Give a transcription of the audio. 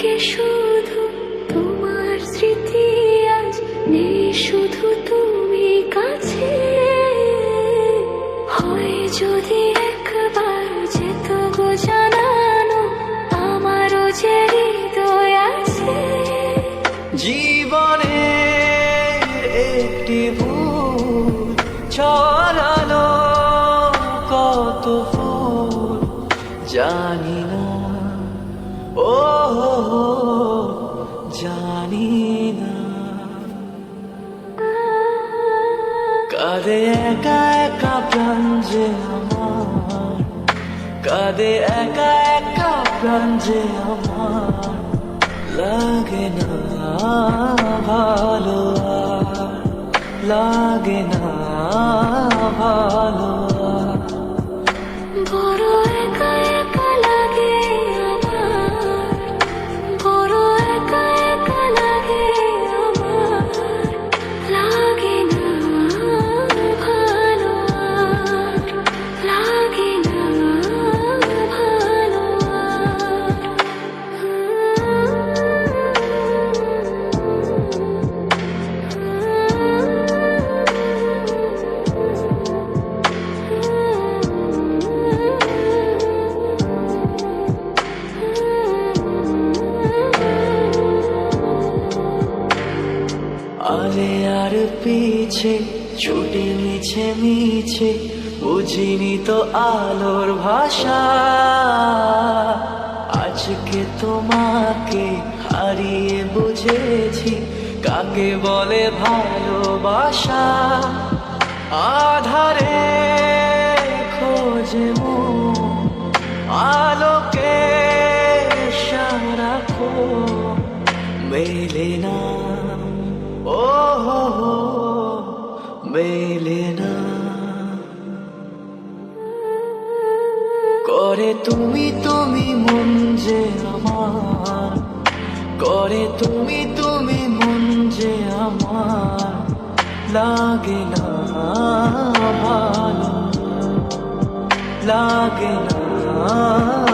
শুধু তোমার স্মৃতি শুধু তুমি কাছে। হয় যদি আমারও আছে। জীবনে কত জানি না। ও জানি না। একা একা প্রাণ আমার। কাঁদে একা একা প্রাণ আমার। লাগে না ভালো লাগে না ভালো আরে আর পিছে, ছুটি মিছে মিছে, বুঝিনি তো আলোর ভাষা। আজকে তোমাকে হারিয়ে বুঝেছি, কাকে বলে ভালোবাসা? আধারে খোঁজে আলোকে সারাখো মেলে না। ও হো হো, মেলে না। করে তুমি তুমি মন যে আমার। করে তুমি তুমি মন যে আমার। লাগে না ভালো। লাগে না